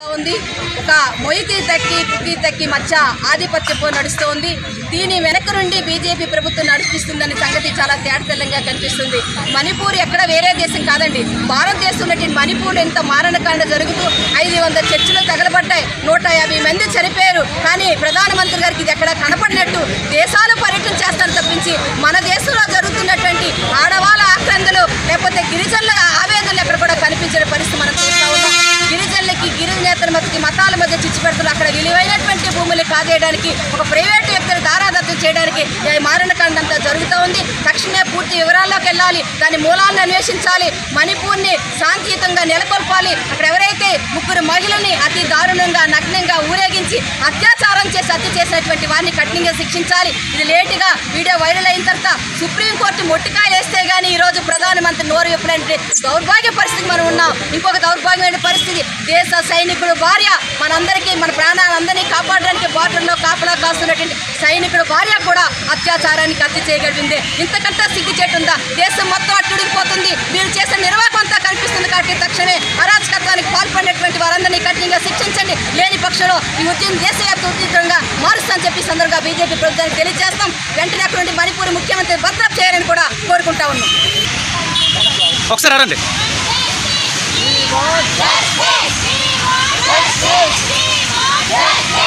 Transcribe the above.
ఉంది. ఒక మొయితి తక్కి కుక్కి తక్కి మచ్చ ఆధిపత్యపు నడుస్తోంది. దీని వెనక నుండి బీజేపీ ప్రభుత్వం నడిపిస్తుందనే సంగతి చాలా తేడతెల్లంగా కనిపిస్తుంది. మణిపూర్ ఎక్కడ వేరే దేశం కాదండి. భారతదేశం మణిపూర్ ఎంత మారణకాండ జరుగుతూ ఐదు వందల చర్చలు తగలబడ్డాయి. నూట యాభై మంది చనిపోయారు. కానీ ప్రధానమంత్రి గారికి ఇది ఎక్కడ కనపడినట్టు దేశాలు పర్యటన చేస్తారు తప్పించి మన దేశంలో జరుగుతున్నటువంటి ఆడవాళ్ళ ఆక్రందలు లేకపోతే గిరిజనుల ఆవేదనలు ఎక్కడ కూడా కనిపించిన పరిస్థితి మనం చూస్తా ఉన్నాం గిరిజనులకి గిరిజనేతల మధ్యకి మతాల పెడుతున్నారు అక్కడ విలువైనటువంటి భూములు కాజేయడానికి ఒక ప్రైవేటు వ్యక్తులు దారాదత్తం చేయడానికి మారణకాండంతా జరుగుతూ ఉంది. తక్షణమే పూర్తి వివరాల్లోకి వెళ్ళాలి దాని మూలాలను అన్వేషించాలి మణిపూర్ని శాంతియుతంగా నెలకొల్పాలి. అక్కడ ఎవరైతే ముగ్గురు మహిళల్ని అతి దారుణంగా నగ్నంగా ఊరేగించి అత్యాచారం చేసి హత్య చేసినటువంటి వారిని కఠినంగా శిక్షించాలి. ఇది లేటుగా వీడియో అంత నోరు ఎప్పుడంటే దౌర్భాగ్య పరిస్థితి మనం ఉన్నాం. ఇంకొక దౌర్భాగ్యమైన పరిస్థితి దేశ సైనికుడు భార్య మనందరికీ మన ప్రాణాలందరినీ కాపాడడానికి బార్డర్లో కాపలా కాస్తున్నటువంటి సైనికుడు భార్య కూడా అత్యాచారానికి హత్య చేయగలిగింది. ఇంతకంతా సిగ్గుచేటుందా దేశం మొత్తం అట్టుడిగిపోతుంది వీరు చేసే నిర్వాహకం అంతా కనిపిస్తుంది కాబట్టి తక్షణమే అరాచకత్వానికి పాల్పడినటువంటి వారందరినీ కఠినంగా శిక్షించండి. లేని పక్షంలో ఈ ఉద్యమం దేశవ్యాప్త ఉద్యమంగా మారుస్తామని చెప్పి సందర్భంగా బీజేపీ ప్రభుత్వానికి తెలియజేస్తాం. వెంటనే అక్కడ నుండి మణిపూర్ ముఖ్యమంత్రి భద్రత చేయాలని కూడా కోరుకుంటా ఉన్నాం. ఒకసారి అరండి Justice! Justice! Justice!